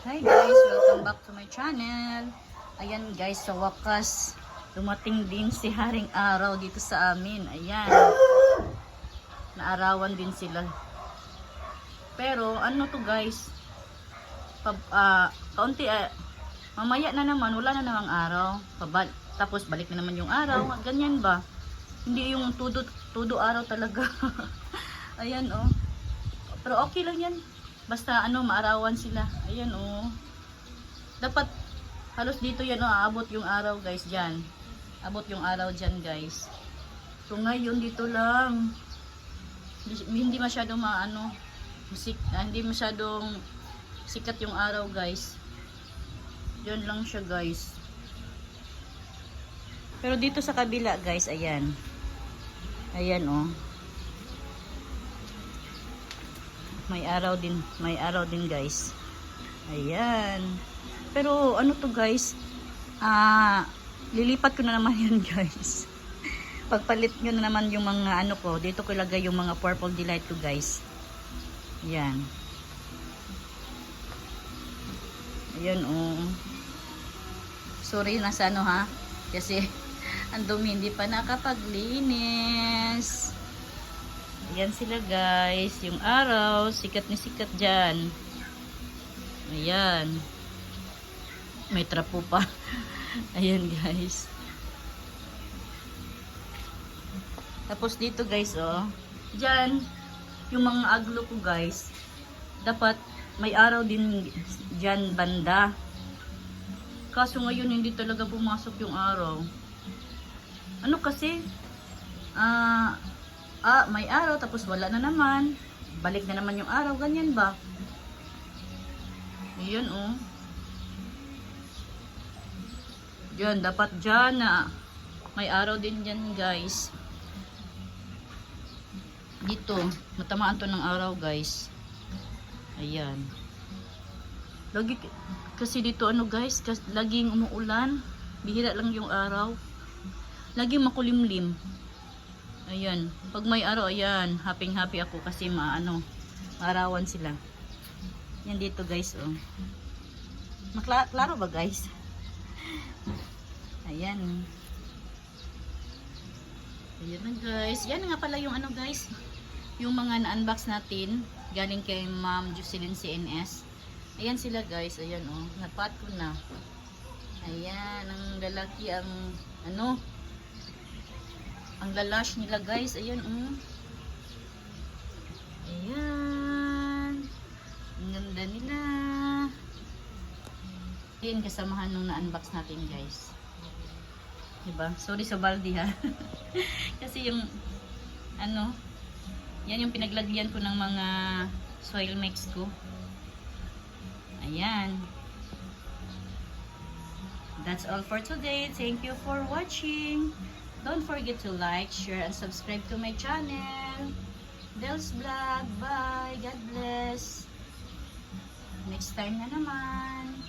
Hi guys, welcome back to my channel. Ayan guys, sa wakas, dumating din si Haring Araw dito sa amin. Ayan. Naarawan din sila. Pero ano to guys, pab, ah, kaunti, ah, mamaya na naman, wala na namang araw. Pabal, tapos balik na naman yung araw. Ganyan ba? Hindi yung tudo, tudo araw talaga. Ayan oh. Pero okay lang yan. Basta ano, maarawan sila. Ayan oh. Dapat halos dito yan oh, aabot yung araw guys dyan. Abot yung araw dyan guys. So ngayon dito lang. Hindi- Hindi masyadong maano. Musik, ah, hindi masyadong sikat yung araw guys. Diyan lang siya guys. Pero dito sa kabila guys, ayan. Ayan oh. May araw din, may araw din guys. Ayan. Pero ano to guys? Ah, lilipat ko na naman yan guys. Pagpalit ko na naman yung mga ano ko, dito ko ilagay yung mga purple delight ko guys. Ayan. Ayan oh. Sorry na sa ano ha. Kasi ang dumi hindi pa nakapaglinis. Ayan sila guys. Yung araw, sikat ni sikat dyan. Ayan. May trapo pa. Ayan guys. Tapos dito guys oh. Dyan, yung mga aglo ko guys. Dapat may araw din dyan banda. Kaso ngayon hindi talaga pumasok yung araw. Ano kasi? Ah, ah, may araw tapos wala na naman. Balik na naman yung araw, ganyan ba? Ayan oh. Diyan, dapat dyan na. May araw din dyan guys. Dito, matamaan to ng araw guys. Ayan. Lagi, kasi dito ano guys, kas, laging umuulan. Bihira lang yung araw. Laging makulimlim. Ayan. Pag may araw, ayan. Happy happy ako kasi maano, maarawan sila. Yan dito guys, oh. Makla klaro ba guys? Ayan. Ayan na guys. Yan nga pala yung ano guys. Yung mga na-unbox natin. Galing kay Ma'am Jocelyn CNS. Ayan sila guys. Ayan oh. Napat ko na. Ayan. Ang lalaki ang ano. Ang lalash nila guys. Ayan oh. Ayan. Ang ganda nila. Ayan kasamahan nung na-unbox natin guys. Diba? Sorry sa baldi ha. Kasi yung ano, yan yung pinaglagyan ko ng mga soil mix ko. Ayan. That's all for today. Thank you for watching. Don't forget to like, share, and subscribe to my channel. Del's Vlog. Bye. God bless. Next time na naman.